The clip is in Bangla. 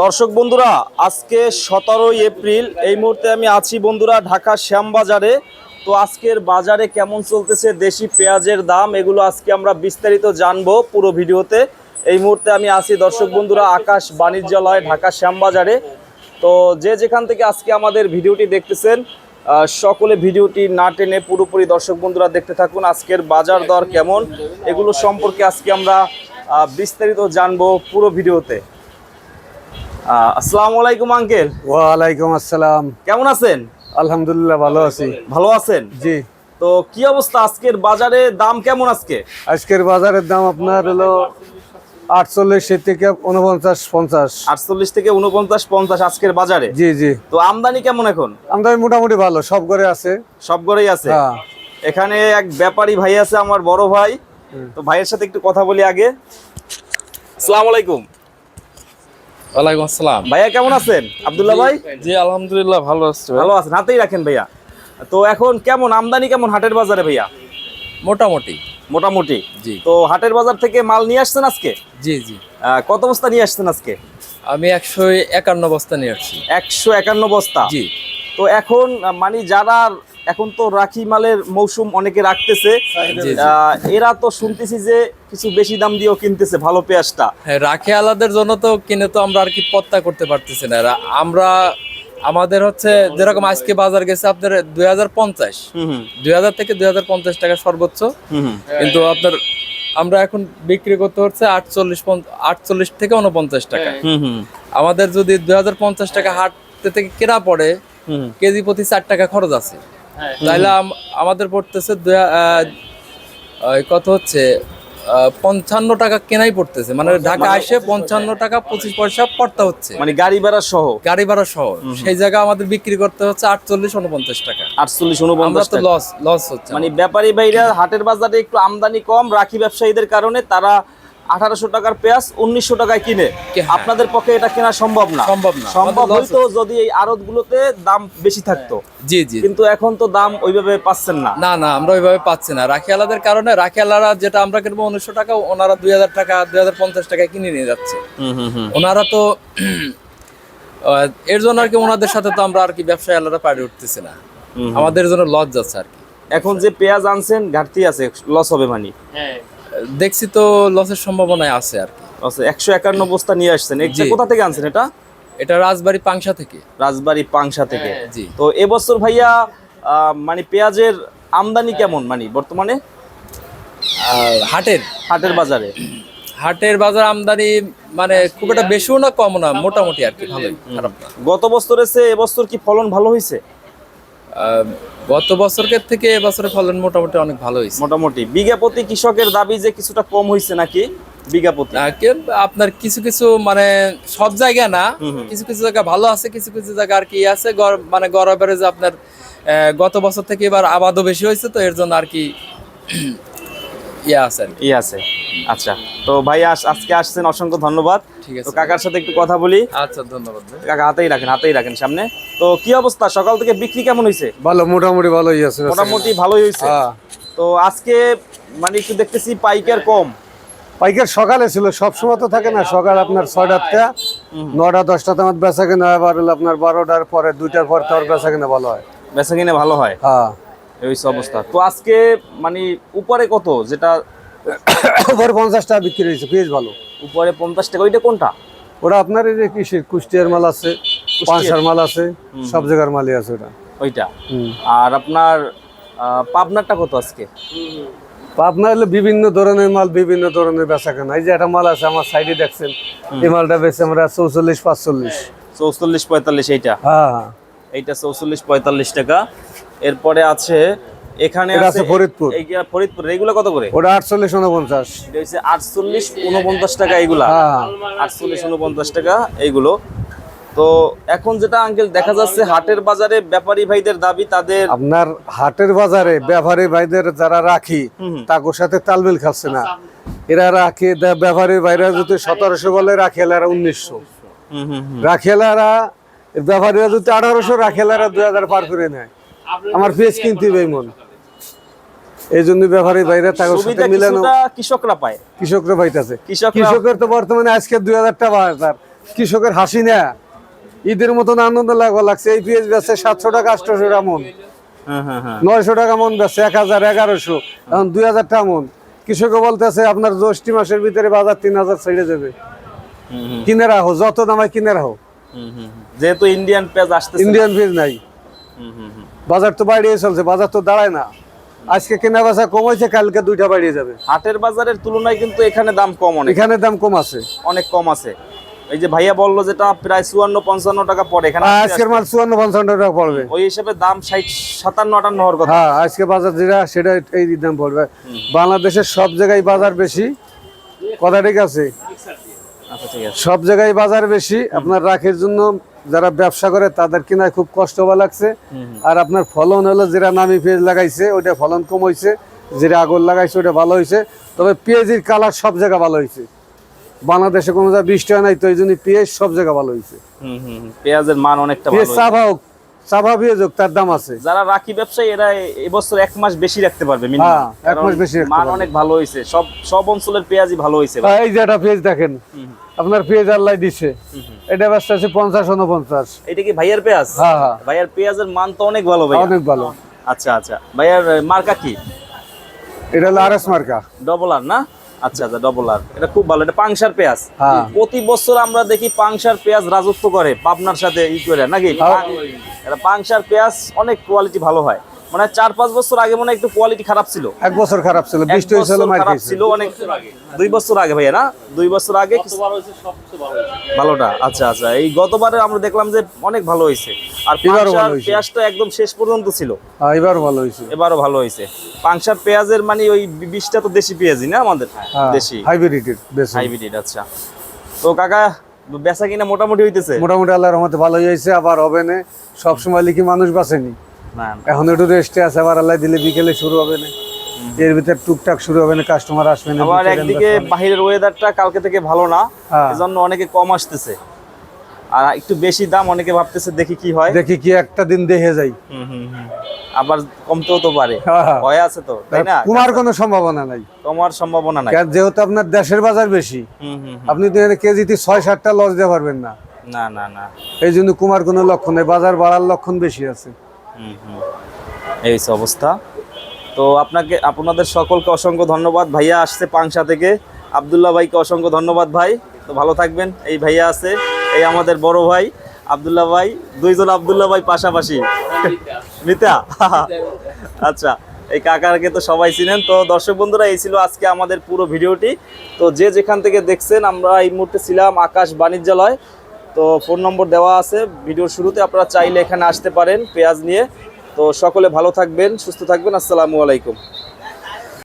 দর্শক বন্ধুরা, আজকে সতেরোই এপ্রিল, এই মুহূর্তে আমি আছি বন্ধুরা ঢাকা শ্যামবাজারে। তো আজকের বাজারে কেমন চলতেছে দেশি পেঁয়াজের দাম, এগুলো আজকে আমরা বিস্তারিত জানব পুরো ভিডিওতে। এই মুহূর্তে আমি আছি দর্শক বন্ধুরা আকাশ বাণিজ্যালয়, ঢাকা শ্যামবাজারে। তো যে যেখান থেকে আজকে আমাদের ভিডিওটি দেখতেছেন সকলে ভিডিওটি না টেনে পুরোপুরি দর্শক বন্ধুরা দেখতে থাকুন, আজকের বাজার দর কেমন, এগুলো সম্পর্কে আজকে আমরা বিস্তারিত জানব পুরো ভিডিওতে। আসসালামু আলাইকুম আঙ্কেল। ওয়ালাইকুম আসসালাম। কেমন আছেন? আলহামদুলিল্লাহ ভালো আছি। ভালো আছেন? জি। তো কি অবস্থা আজকের বাজারে? দাম কেমন আজকে? আজকের বাজারের দাম আপনার হলো আটচল্লিশ থেকে উনপঞ্চাশ পঞ্চাশ। আটচল্লিশ থেকে উনপঞ্চাশ পঞ্চাশ আজকের বাজারে। জি জি। তো আমদানি কেমন এখন? আমদানি মোটামুটি ভালো সব ঘরে আছে। সব ঘরেই আছে? হ্যাঁ। এখানে এক ব্যাপারী ভাই আছে আমার বড় ভাই। তো ভাইয়ের সাথে একটু কথা বলি আগে। আসসালামু আলাইকুম। ওয়ালাইকুম আসসালাম। ভাইয়া কেমন আছেন? আব্দুল্লাহ ভাই? জি আলহামদুলিল্লাহ ভালো আছি ভালো আছেন হাতেই রাখেন ভাইয়া। তো এখন কেমন আমদানি কেমন হাটের বাজারে ভাইয়া? মোটামুটি। মোটামুটি। জি। তো হাটের বাজার থেকে মাল নিয়ে আসছেন আজকে? জি জি। কত বস্তা নিয়ে আসছেন আজকে? আমি একশো একান্ন বস্তা নিয়ে আসছি। একশো একান্ন বস্তা? জি। তো এখন মানে যারা এখন তো রাখি মালের মৌসুম অনেকে রাখতেছে। এরা তো শুনতেছি যে কিছু বেশি দাম দিয়েও কিনতেছে ভালো পেঁয়াজটা। হ্যাঁ রাখি আলাদের জন্য তো কিনে তো আমরা আর কি পত্তা করতে পারতেছি না। আমরা আমাদের হচ্ছে যেরকম আজকে বাজার গেছে আপনার দুই হাজার পঞ্চাশ। দুই হাজার থেকে দুই হাজার পঞ্চাশ টাকা সর্বোচ্চ। কিন্তু আপনার আমরা এখন বিক্রি করতে হচ্ছে আটচল্লিশ আটচল্লিশ থেকে উনপঞ্চাশ টাকা। আমাদের যদি দুই হাজার পঞ্চাশ টাকা হাট থেকে কেনা পড়ে হুম। কেজি প্রতি চার টাকা খরচ আছে। তাইলে আম- আমাদের পড়তেছে কত হচ্ছে? পঞ্চান্ন টাকা কেনাই পড়তেছে। মানে ঢাকা আসে পঞ্চান্ন টাকা পঁচিশ পয়সা পড়তে হচ্ছে। মানে গাড়ি ভাড়া সহ? গাড়ি ভাড়া সহ। সেই জায়গা আমাদের বিক্রি করতে হচ্ছে আটচল্লিশ উনপঞ্চাশ টাকা। আটচল্লিশ উনপঞ্চাশ তো লস লস হচ্ছে মানে ব্যাপারী ভাইরা হাটের বাজারে একটু আমদানি কম রাখি ব্যবসায়ীদের কারণে তারা আঠারোশো টাকার পেঁয়াজ উনিশশো টাকায় কিনে। হ্যাঁ। আপনাদের পক্ষে এটা কেনা সম্ভব না। সম্ভব না। সম্ভব হইতো যদি এই আড়ত গুলোতে দাম বেশি থাকতো। জি জি। কিন্তু এখন তো দাম ওইভাবে পাচ্ছেন না। না না আমরা ওইভাবে পাচ্ছি না। রাখিয়ালাদের কারণে রাখিয়ালারা যেটা আমরা কিনবো উনিশশো টাকা ওনারা দুই হাজার টাকা দুই হাজার পঞ্চাশ টাকায় কিনে নিয়ে যাচ্ছে। ওনারা তো এর জন্য আর কি ওনাদের সাথে তো আমরা আর কি ব্যবসায়ী আলাদা পাড়ে উঠতেছি না। আমাদের জন্য লস যাচ্ছে আর কি। এখন যে পেঁয়াজ আনছেন ঘাটতি আছে লস হবে মানে। দেখছি তো লসের সম্ভাবনায় আছে আর কি। একশো একান্ন বস্তা নিয়ে আসছেন। এটা কোথা থেকে আনছেন এটা? এটা রাজবাড়ি পাংশা থেকে। রাজবাড়ি পাংশা থেকে। জি। তো এবছর ভাইয়া মানে পেঁয়াজের আমদানি কেমন মানে বর্তমানে? হাটের। হাটের বাজারে। হাটের বাজার আমদানি মানে খুব একটা বেশিও না কম না মোটামুটি আর কি ভালোই খারাপ না। গত বছরের চেয়ে এবছর কি ফলন ভালো হয়েছে গত বছরের থেকে এবছরের ফলন মোটামুটি অনেক ভালো হয়েছে। মোটামুটি। বিঘাপতি কৃষকের দাবি যে কিছুটা কম হয়েছে নাকি বিঘাপতি আপনার কিছু কিছু মানে সব জায়গা না কিছু কিছু জায়গা ভালো আছে কিছু কিছু জায়গা আর কি আছে। মানে গড় যে আপনার আহ, গত বছর থেকে এবার আবাদও বেশি হয়েছে তো এর জন্য আর কি ইয়ে আছে আর কি। ই আছে। আচ্ছা তো ভাই আজকে আসছেন অসংখ্য ধন্যবাদ। ঠিক আছে। কাকার সাথে একটু কথা বলি। আচ্ছা ধন্যবাদ কাকা হাতেই রাখেন হাতেই রাখেন সামনে। তো কি অবস্থা? সকাল থেকে বিক্রি কেমন হয়েছে ভালো মোটামুটি ভালোই আছে মোটামুটি ভালোই হয়েছে হ্যাঁ। তো আজকে মানে একটু দেখতেছি পাইকার কম। পাইকার সকালে ছিল সব সময় তো থাকে না সকাল আপনার ছয়টাতে নটা দশটাতে আমার বেচা কেনা হয়, আবার আপনার বারোটার পরে দুইটার পর তো আর বেচা কেনা ভালো হয়। বেচা কিনে ভালো হয়? হ্যাঁ। এই অবস্থা। তো আজকে মানে উপরে কত? যেটা ওপরে পঞ্চাশ টাকা বিক্রি হয়েছে পেঁয়াজ ভালো। উপরে পঞ্চাশ টাকা ওইটা কোনটা? ওটা আপনার এই যে কিসের কুষ্টিয়ার মাল আছে পাঁচশার মাল আছে সব জায়গার মালই আছে ওটা। ওইটা? আর আপনার পাবনারটা কত আজকে? হলো বিভিন্ন ধরনের মাল বিভিন্ন ধরনের বেচা কেনা এই যে একটা মাল আছে আমার সাইডে দেখছেন এই মালটা বেচে আমরা চৌচল্লিশ পাঁচচল্লিশ। চৌচল্লিশ পঁয়তাল্লিশ এইটা? হ্যাঁ হ্যাঁ। এইটা চৌচল্লিশ পঁয়তাল্লিশ টাকা। এরপরে আছে এখানে আছে ফরিদপুর। ফরিদপুর এইগুলা কত করে? ওটা আটচল্লিশ উনপঞ্চাশ আটচল্লিশ উনপঞ্চাশ টাকা এইগুলা হ্যাঁ। আটচল্লিশ উনপঞ্চাশ টাকা এইগুলো। তো এখন যেটা আঙ্কেল দেখা যাচ্ছে হাটের বাজারে ব্যাপারী ভাইদের দাবি তাদের আপনার হাটের বাজারে ব্যাপারী ভাইদের যারা রাখি তাদের সাথে তালমিল খাচ্ছে না। এরা রাখি ব্যাপারী ভাইরা যদি সতেরোশো বলে রাখিয়ালারা উনিশশো। হুম হুম হুম। রাখিয়ালারা ব্যাপারীরা যদি আঠারোশো রাখিয়ালারা দুই হাজার পার করে নেয়। আমার পেঁয়াজ কিনতে হবে মন। এই জন্য ব্যাপারী বাইরে তাদের সাথে সুবিধা মিলানো কৃষকরা পায়। কৃষকরা পাইতেছে। কৃষকরা- কৃষকের তো বর্তমানে আজকে দুই হাজার টাকা বাজার কৃষকের হাসি না ঈদের মতন আনন্দ লাগা লাগছে। এই পেঁয়াজ বেচছে সাতশো টাকা আটশোশো টাকা মন। হ্যাঁ হ্যাঁ হ্যাঁ। নয়শো টাকা মন বেচছে এক হাজার এগারোশো। এখন দুই হাজার টাকা মন। কৃষকে বলতেছে আপনার জ্যৈষ্ঠী মাসের ভিতরে বাজার তিন হাজার ছেড়ে যাবে কিনে রাখো যত দামায় কিনে রাখো। যেহেতু ইন্ডিয়ান পেঁয়াজ আসতেছে ইন্ডিয়ান পেঁয়াজ নাই। বাজার তো বাড়িয়ে চলছে বাজার তো দাঁড়ায় না। আজকে কেনা বেচা কমাইছে কালকে দুইটা বাড়িয়ে যাবে। হাটের বাজারের তুলনায় কিন্তু এখানে দাম কম অনেক। এখানে দাম কম আছে। অনেক কম আছে। এই যে ভাইয়া বলল যেটা প্রায় চুয়ান্ন পঞ্চান্ন টাকা পড়ে এখানে আজকের মাল চুয়ান্ন পঞ্চান্ন টাকা পড়বে। ওই হিসেবে দাম ষাট সাতান্ন আটান্ন হওয়ার কথা। হ্যাঁ আজকে বাজার যেটা সেটা এই দাম পড়বে। বাংলাদেশের সব জায়গায় বাজার বেশি। কথা ঠিক আছে? সব জায়গায় বাজার বেশি আপনার রাখের জন্য যারা ব্যবসা করে তাদের কিনা খুব কষ্ট হওয়া লাগছে। আর আপনার ফলন হলো যেটা নামি পেঁয়াজ লাগাইছে ওইটা ফলন কম হয়েছে যেটা আগর লাগাইছে ওইটা ভালো হয়েছে তবে পেঁয়াজির কালার সব জায়গা ভালো হয়েছে বাংলাদেশে কোনো জায়গায় বৃষ্টি হয় নাই তো এই জন্য পেঁয়াজ সব জায়গা ভালো হয়েছে। পেঁয়াজের মান অনেকটা পেঁয়াজ ভালো হোক তার দাম আছে। যারা রাখি ব্যবসায়ী এরা এবছর এক মাস বেশি রাখতে পারবে হ্যাঁ, এক মাস বেশি মান অনেক ভালো হয়েছে সব সব অঞ্চলের পেঁয়াজই ভালো হয়েছে এই যে একটা পেঁয়াজ দেখেন। আপনার পেঁয়াজ আল্লাহ দিছে। এটা ব্যস্ত আছে পঞ্চাশ উনপঞ্চাশ এটা কি ভাইয়ার পেঁয়াজ? হ্যাঁ হ্যাঁ। ভাইয়ার পেঁয়াজের মান তো অনেক ভালো ভাই অনেক ভালো। আচ্ছা আচ্ছা। ভাইয়ার মার্কা কি? এটা হলো আর এস মার্কা। ডবল আর না? আচ্ছা আচ্ছা ডবল আর এটা খুব ভালো এটা পাংশার পেঁয়াজ হ্যাঁ। প্রতি বছর আমরা দেখি পাংশার পেঁয়াজ রাজত্ব করে পাবনার সাথে ই করে নাকি। এটা পাংশার পেঁয়াজ অনেক কোয়ালিটি ভালো হয় মানে চার পাঁচ বছর আগে মনে হয় একটু কোয়ালিটি খারাপ ছিল। এক বছর খারাপ ছিল বৃষ্টি হয়েছিল খারাপ ছিল অনেক দুই বছর আগে ভাইয়া না? দুই বছর আগে ভালোটা? আচ্ছা আচ্ছা। এই গতবারে আমরা দেখলাম যে অনেক ভালো হয়েছে। আর পাংশার পেঁয়াজটা একদম শেষ পর্যন্ত ছিল। হ্যাঁ এবার ভালো হয়েছে। এবারও ভালো হয়েছে। পাংশার পেঁয়াজের মানে ওই বিষটা তো দেশি পেঁয়াজই না আমাদের? হ্যাঁ দেশি। হাইব্রিডের বেশি হাইব্রিড আচ্ছা। তো কাকা বেচা কিনা মোটামুটি হইতেছে? মোটামুটি আল্লাহর রহমতে ভালোই হয়েছে আবার হবে না। সবসময় লিখি মানুষ বাঁচেনি। না এখন একটু রেস্টে আছে আবার আল্লাহ দিলে বিকেলে শুরু হবে না। এর ভিতরে টুকটাক শুরু হবে না কাস্টমার আসবে না আবার একদিকে বাহিরের ওয়েদারটা কালকে থেকে ভালো না হ্যাঁ। এজন্য অনেকে কম আসতেছে। আর একটু বেশি দাম অনেকে ভাবতেছে দেখি কি হয়। দেখি কি একটা দিন দেখে যাই। আবার কমতেও তো পারে। হ্যাঁ। ভয় আছে তো তাই না? কুমার কোনো সম্ভাবনা নাই। কমার সম্ভাবনা নাই। কারণ যেহেতু আপনার দেশের বাজার বেশি। আপনি তো কেজিতে ছয় সাতটা লস দিতে পারবেন না। না না না। এই জন্য কুমার কোনো লক্ষণ নেই বাজার বাড়ার লক্ষণ বেশি আছে। এই অবস্থা। তো আপনাকে, আপনাদের সকলকে অসংখ্য ধন্যবাদ। ভাইয়া আসছে পাংশা থেকে। আবদুল্লাহ ভাইকে অসংখ্য ধন্যবাদ ভাই। তো ভালো থাকবেন। এই ভাইয়া আছে, এই আমাদের বড় ভাই আবদুল্লাহ ভাই। দুইজন আবদুল্লাহ ভাই পাশাপাশি। মিতা। আচ্ছা এই কাকারকে তো সবাই চিনেন। তো দর্শক বন্ধুরা, এই ছিল আজকে আমাদের পুরো ভিডিওটি। তো যে যেখান থেকে দেখছেন, আমরা এই মুহূর্তে ছিলাম আকাশ বাণিজ্যালয়। তো ফোন নম্বর দেওয়া আছে। ভিডিওর শুরুতে আপনারা চাইলে এখানে আসতে পারেন পেঁয়াজ নিয়ে। তো সকলে ভালো থাকবেন, সুস্থ থাকবেন। আসসালামু আলাইকুম।